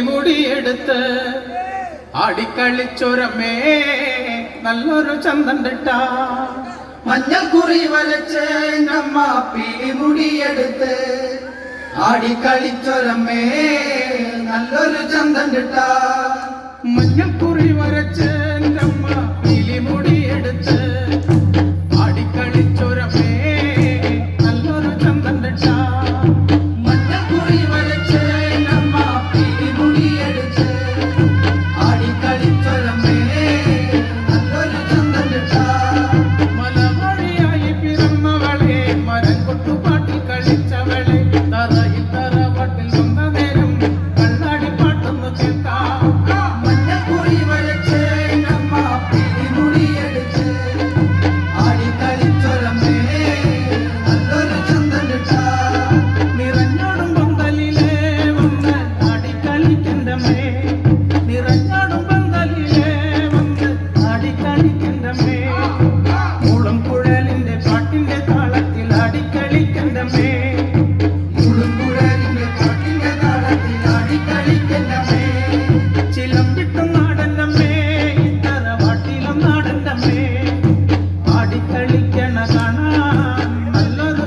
മുടിയെടുത്ത് ആടിക്കളിച്ചൊരമേ നല്ലൊരു ചന്തണ്ടിട്ട കുറി വരച്ച് നമ്മ പിടിമുടിയെടുത്ത് ആടിക്കളിച്ചൊരമേ നല്ലൊരു ചന്തണ്ടിട്ട കുറി വരച്ച് നമ്മ പിടിമുടിയെടുത്ത് കളിക്കണ്ടമേ മുഴുകുഴലിന്റെ പാട്ടിന്റെ താളത്തിൽ ആടിക്കളിക്കണ്ടമേ. ചിലം കിട്ടും നാടന്നമ്മേ ഇത്തര പാട്ടിലും നാടന്നമ്മേ ആടിക്കളിക്കണ കാണാൻ നല്ലൊരു